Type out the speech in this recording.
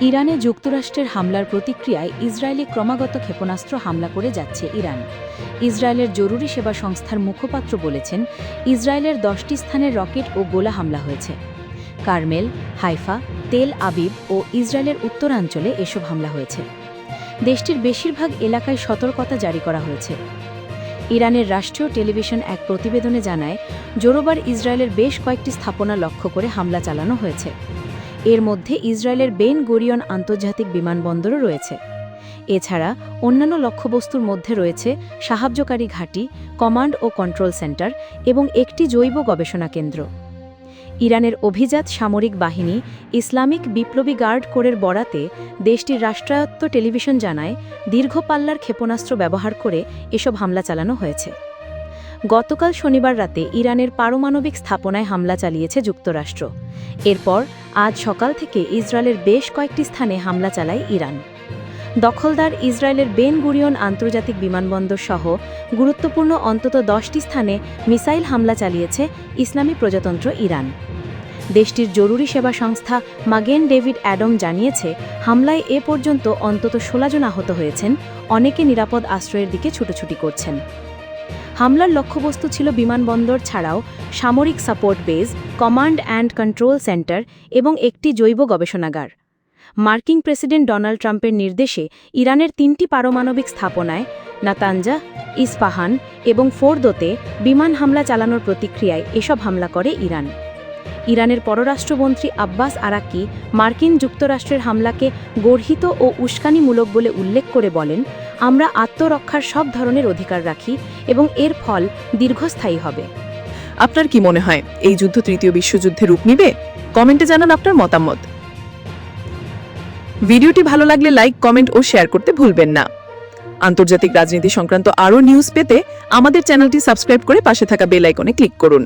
ইরানে যুক্তরাষ্ট্রের হামলার প্রতিক্রিয়ায় ইসরায়েলে ক্রমাগত ক্ষেপণাস্ত্র হামলা করে যাচ্ছে ইরান। ইসরায়েলের জরুরি সেবা সংস্থার মুখপাত্র বলেছেন, ইসরায়েলের দশটি স্থানে রকেট ও গোলা হামলা হয়েছে। কার্মেল, হাইফা, তেল আবিব ও ইসরায়েলের উত্তরাঞ্চলে এসব হামলা হয়েছে। দেশটির বেশিরভাগ এলাকায় সতর্কতা জারি করা হয়েছে। ইরানের রাষ্ট্রীয় টেলিভিশন এক প্রতিবেদনে জানায়, জোরোবার ইসরায়েলের বেশ কয়েকটি স্থাপনা লক্ষ্য করে হামলা চালানো হয়েছে। এর মধ্যে ইসরায়েলের বেন গরিয়ন আন্তর্জাতিক বিমানবন্দরও রয়েছে। এছাড়া অন্যান্য লক্ষ্যবস্তুর মধ্যে রয়েছে সাহায্যকারী ঘাঁটি, কমান্ড ও কন্ট্রোল সেন্টার এবং একটি জৈব গবেষণা কেন্দ্র। ইরানের অভিজাত সামরিক বাহিনী ইসলামিক বিপ্লবী গার্ড কোরের বরাতে দেশটির রাষ্ট্রায়ত্ত টেলিভিশন জানায়, দীর্ঘ পাল্লার ক্ষেপণাস্ত্র ব্যবহার করে এসব হামলা চালানো হয়েছে। গতকাল শনিবার রাতে ইরানের পারমাণবিক স্থাপনায় হামলা চালিয়েছে যুক্তরাষ্ট্র। এরপর আজ সকাল থেকে ইসরায়েলের বেশ কয়েকটি স্থানে হামলা চালায় ইরান। দখলদার ইসরায়েলের বেন গুরিয়ন আন্তর্জাতিক বিমানবন্দর সহ গুরুত্বপূর্ণ অন্তত দশটি স্থানে মিসাইল হামলা চালিয়েছে ইসলামী প্রজাতন্ত্র ইরান। দেশটির জরুরি সেবা সংস্থা মাগেন ডেভিড অ্যাডম জানিয়েছে, হামলায় এ পর্যন্ত অন্তত ষোলো জন আহত হয়েছেন, অনেকে নিরাপদ আশ্রয়ের দিকে ছুটোছুটি করছেন। হামলার লক্ষ্যবস্তু ছিল বিমানবন্দর ছাড়াও সামরিক support base command and control centre এবং একটি জৈব গবেষণাগার। মার্কিন প্রেসিডেন্ট ডোনাল্ড ট্রাম্পের নির্দেশে ইরানের তিনটি পারমাণবিক স্থাপনায় নাতাঞ্জা ইস্পাহান এবং ফোর্দোতে বিমান হামলা চালানোর প্রতিক্রিয়ায় এসব হামলা করে ইরান। ইরানের পররাষ্ট্রমন্ত্রী আব্বাস আরাকি মার্কিন যুক্তরাষ্ট্রের হামলাকে গর্হিত ও উস্কানিমূলক বলে উল্লেখ করে বলেন আমরা আত্মরক্ষার সব ধরনের অধিকার রাখি এবং এর ফল দীর্ঘস্থায়ী হবে। আপনার কি মনে হয়, এই যুদ্ধ তৃতীয় বিশ্বযুদ্ধে রূপ নিবে? কমেন্টে জানান আপনার মতামত। ভিডিওটি ভালো লাগলে লাইক, কমেন্ট ও শেয়ার করতে ভুলবেন না। আন্তর্জাতিক রাজনীতি সংক্রান্ত আরও নিউজ পেতে আমাদের চ্যানেলটি সাবস্ক্রাইব করে পাশে থাকা বেল আইকনে ক্লিক করুন।